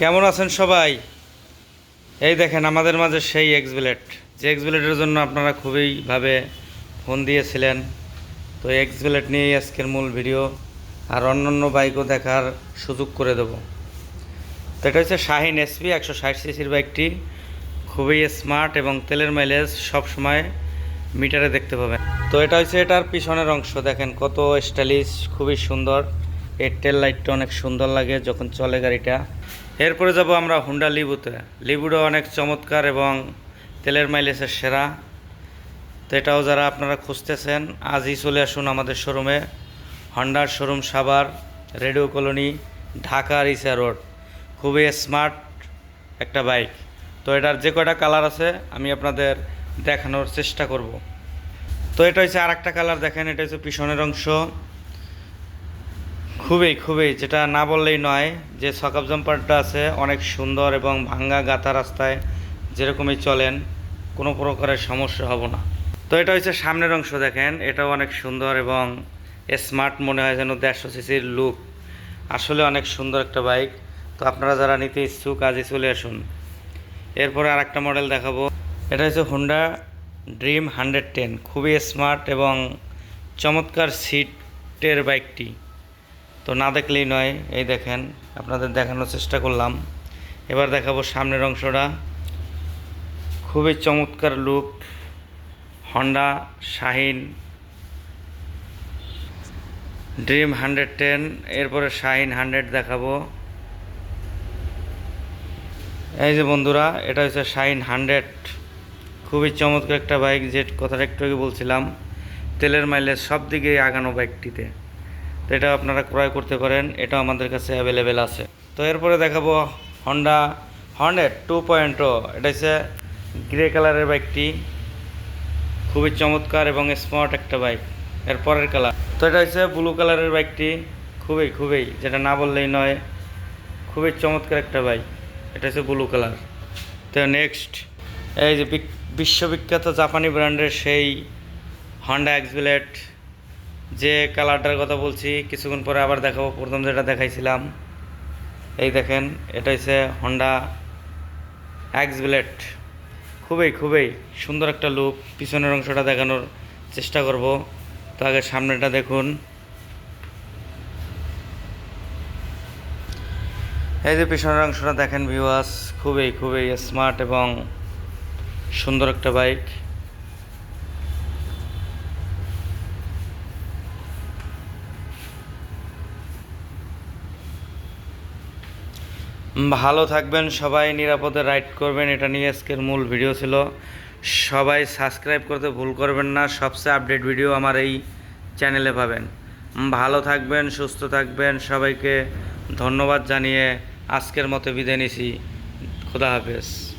কেমন আছেন সবাই? এই দেখেন, আমাদের মাঝে সেই এক্সবিলেট যে এক্সবিলেটের জন্য আপনারা খুবই ভাবে ফোন দিয়েছিলেন। তো এক্সবিলেট নিয়েই আজকের মূল ভিডিও। আর অন্যান্য বাইকও দেখার সুযোগ করে দেব। তো এটা হচ্ছে শাহিন এসপি একশো ষাট সিসির বাইকটি। খুবই স্মার্ট এবং তেলের মাইলেজ সব সময় মিটারে দেখতে পাবেন। তো এটা হচ্ছে এটার পিছনের অংশ। দেখেন কত স্টাইলিশ, খুবই সুন্দর। এর টেল লাইটটা অনেক সুন্দর লাগে যখন চলে গাড়িটা। এরপরে যাব আমরা হুন্ডা লিবুতে। লিবুটা অনেক চমৎকার এবং তেলের মাইলেজের সেরা। তো এটাও যারা আপনারা খুঁজতেছেন, আজই চলে আসুন আমাদের শোরুমে, হন্ডার showroom Savar, radio colony, Dhaka Risa road. খুবই স্মার্ট একটা বাইক। তো এটার যে কয়টা কালার আছে, আমি আপনাদের দেখানোর চেষ্টা করব। তো এটা হচ্ছে আর একটা কালার, দেখেন, এটা হচ্ছে পিছনের অংশ। খুবই খুবই, যেটা না বললেই নয় যে সকাপ জাম্পারটা আছে অনেক সুন্দর এবং ভাঙ্গা গাথা রাস্তায় যেরকমই চলেন, কোনো প্রকারের সমস্যা হব না। তো এটা হচ্ছে সামনের অংশ দেখেন, এটাও অনেক সুন্দর এবং স্মার্ট মনে হয় যেন দেড়শো সিসির লুক আসলে অনেক সুন্দর একটা বাইক তো আপনারা যারা নিতে ইচ্ছুক, আজই চলে আসুন। এরপরে আর একটা মডেল দেখাবো। এটা হচ্ছে হোন্ডা ড্রিম হান্ড্রেড টেন খুবই স্মার্ট এবং চমৎকার সিটের বাইকটি তো না দেখলেই নয়, এই দেখেন, আপনাদের দেখানোর চেষ্টা করলাম। এবার দেখাবো সামনের অংশটা। খুবই চমৎকার look Honda Shine Dream hundred ten এরপরে শাহিন হান্ড্রেড দেখাবো। এই যে বন্ধুরা, এটা হচ্ছে শাইন হান্ড্রেড খুবই চমৎকার একটা বাইক যে কথাটা একটু আগে বলছিলাম, তেলের মাইলেজ সব দিকে আগানো বাইকটিতে এটা আপনারা ক্রয় করতে পারেন এটা আমাদের কাছে অ্যাভেলেবেল আছে। তো এরপরে দেখাবো হন্ডা হন্ড্রেড টু পয়েন্ট এটা হচ্ছে গ্রে কালারের বাইকটি খুবই চমৎকার এবং স্মার্ট একটা বাইক এর পরের কালার তো এটা হচ্ছে ব্লু কালারের বাইকটি খুবই খুবই, যেটা না বললেই নয়, খুবই চমৎকার একটা বাইক এটা হচ্ছে ব্লু কালার তো নেক্সট এই যে বিশ্ববিখ্যাত জাপানি ব্র্যান্ডের সেই হন্ডা এক্সবিলেট যে কালারটার কথা বলছি, কিছুক্ষণ পরে আবার দেখাবো। প্রথম যেটা দেখাইছিলাম, এই দেখেন, এটা হচ্ছে হন্ডা এক্সবিলেট খুবই খুবই সুন্দর একটা লুক পিছনের অংশটা দেখানোর চেষ্টা করব। তো আগে সামনেটা দেখুন। এই যে পিছনের অংশটা দেখেন ভিউয়ার্স খুবই খুবই স্মার্ট এবং সুন্দর একটা বাইক ভালো থাকবেন, সবাই নিরাপদে রাইড করবেন, এটা নিয়ে আজকের মূল ভিডিও ছিল। সবাই সাবস্ক্রাইব করতে ভুল করবেন না, সবচেয়ে আপডেট ভিডিও আমার এই চ্যানেলে পাবেন। ভালো থাকবেন, সুস্থ থাকবেন, সবাইকে ধন্যবাদ জানিয়ে আজকের মতো বিদায় নিছি। খুদা হাফেজ।